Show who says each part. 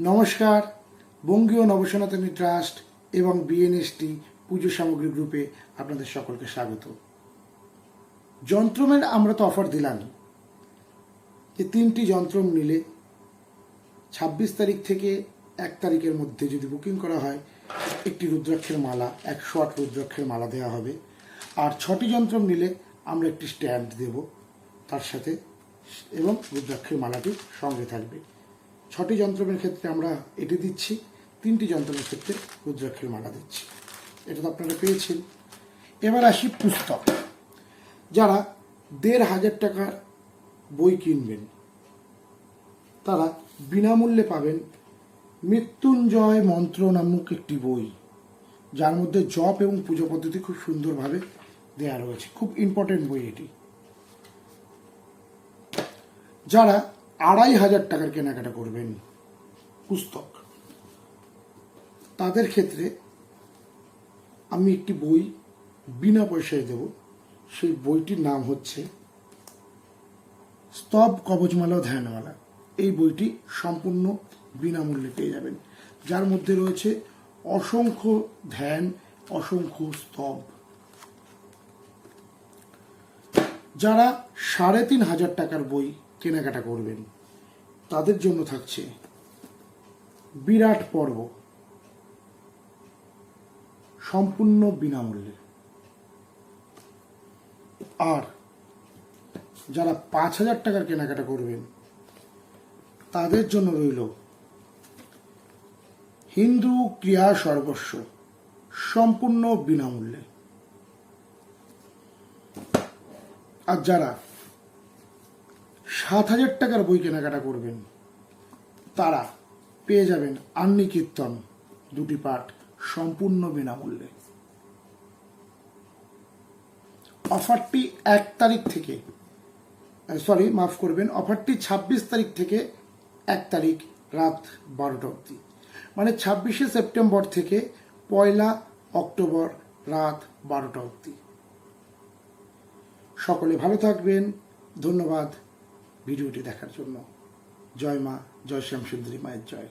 Speaker 1: নমস্কার। বঙ্গীয় নবসনাতনী ট্রাস্ট এবং বিএনএসটি পুজো সামগ্রী গ্রুপে আপনাদের সকলকে স্বাগত। যন্ত্রমের আমরা তো অফার দিলাম। যে তিনটি যন্ত্রম নিলে ছাব্বিশ তারিখ থেকে এক তারিখের মধ্যে যদি বুকিং করা হয়, একটি রুদ্রাক্ষের মালা, একশো আট রুদ্রাক্ষের মালা দেওয়া হবে। আর ছটি যন্ত্র নিলে আমরা একটি স্ট্যান্ড দেব, তার সাথে এবং রুদ্রাক্ষের মালাটি সঙ্গে থাকবে। ছটি যন্ত্রমের ক্ষেত্রে আমরা এটি দিচ্ছি, তিনটি যন্ত্রমের ক্ষেত্রে রুদ্রাক্ষের মালা দিচ্ছি। এটা তো আপনারা পেয়েছেন। এবার আসি পুস্তক। যারা দেড় হাজার টাকার বই কিনবেন, তারা বিনামূল্যে পাবেন মৃত্যুঞ্জয় মন্ত্র নামক একটি বই, যার মধ্যে জপ এবং পুজো পদ্ধতি খুব সুন্দরভাবে দেওয়া রয়েছে। খুব ইম্পর্টেন্ট বই এটি। যারা আড়াই হাজার টাকার কেনাকাটা করবেন পুস্তক। তাদের ক্ষেত্রে আমি একটি বই বিনা পয়সায় দেব। সেই বইটির নাম হচ্ছে স্তব কবচমালা ও ধ্যানমালা। এই বইটি সম্পূর্ণ বিনামূল্যে পেয়ে যাবেন। যার মধ্যে রয়েছে অসংখ্য ধ্যান, অসংখ্য স্তব। যারা সাড়ে তিন হাজার টাকার বই কেনাকাটা করবেন। তাদের জন্য থাকছে বিরাট পর্ব। সম্পূর্ণ বিনামূল্যে। আর যারা পাঁচ হাজার টাকার কেনাকাটা করবেন, তাদের জন্য রইল হিন্দু ক্রিয়া সর্বস্ব সম্পূর্ণ বিনামূল্যে। আর যারা সাত হাজার টাকার বই কেনাকাটা করবেন। তারা পেয়ে যাবেন আন্নি কীর্তন, দুটি পাঠ সম্পূর্ণ বিনামূল্যে। অফারটি এক তারিখ থেকে সরি মাফ করবেন, অফারটি ছাব্বিশ তারিখ থেকে এক তারিখ রাত বারোটা অবধি। মানে ছাব্বিশে সেপ্টেম্বর থেকে পয়লা অক্টোবর রাত বারোটা অবধি। সকলে ভালো থাকবেন, ধন্যবাদ। ভিডিওটি দেখার জন্য। জয় মা জয় শ্যামসুন্দরী মায়ের জয়।